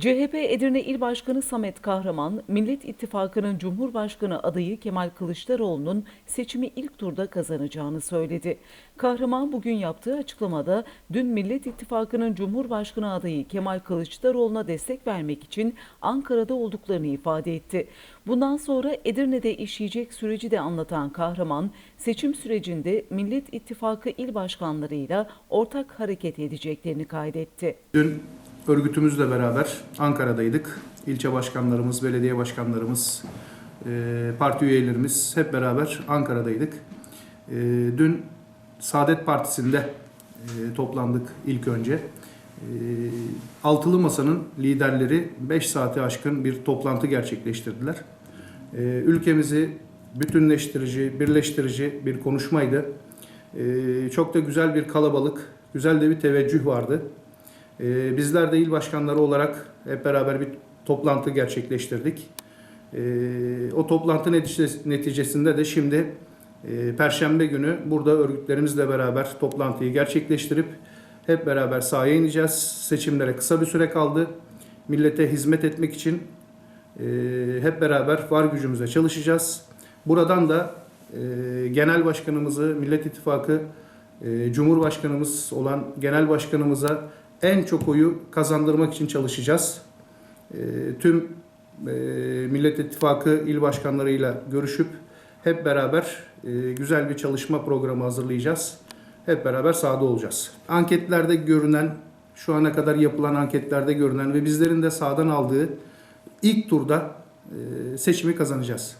CHP Edirne İl Başkanı Samet Kahraman, Millet İttifakı'nın Cumhurbaşkanı adayı Kemal Kılıçdaroğlu'nun seçimi ilk turda kazanacağını söyledi. Kahraman bugün yaptığı açıklamada dün Millet İttifakı'nın Cumhurbaşkanı adayı Kemal Kılıçdaroğlu'na destek vermek için Ankara'da olduklarını ifade etti. Bundan sonra Edirne'de işleyecek süreci de anlatan Kahraman, seçim sürecinde Millet İttifakı il başkanlarıyla ortak hareket edeceklerini kaydetti. Dün örgütümüzle beraber Ankara'daydık. İlçe başkanlarımız, belediye başkanlarımız, e, parti üyelerimiz hep beraber Ankara'daydık. E, Dün Saadet Partisi'nde e, toplandık ilk önce. Altılı Masa'nın liderleri 5 saati aşkın bir toplantı gerçekleştirdiler. Ülkemizi bütünleştirici, birleştirici bir konuşmaydı. Çok da güzel bir kalabalık, güzel de bir teveccüh vardı. Ee, Bizler de il başkanları olarak hep beraber bir toplantı gerçekleştirdik. Ee, O toplantı netice- neticesinde de şimdi e, Perşembe günü burada örgütlerimizle beraber toplantıyı gerçekleştirip hep beraber sahaya ineceğiz. Seçimlere kısa bir süre kaldı. Millete hizmet etmek için e, hep beraber var gücümüzle çalışacağız. Buradan da e, genel başkanımızı, Millet İttifakı Cumhurbaşkanımız olan genel başkanımıza en çok oyu kazandırmak için çalışacağız. E, Tüm e, Millet İttifakı il başkanlarıyla görüşüp hep beraber e, güzel bir çalışma programı hazırlayacağız. Hep beraber sahada olacağız. Anketlerde görünen, şu ana kadar yapılan anketlerde görünen ve bizlerin de sahadan aldığı ilk turda e, seçimi kazanacağız.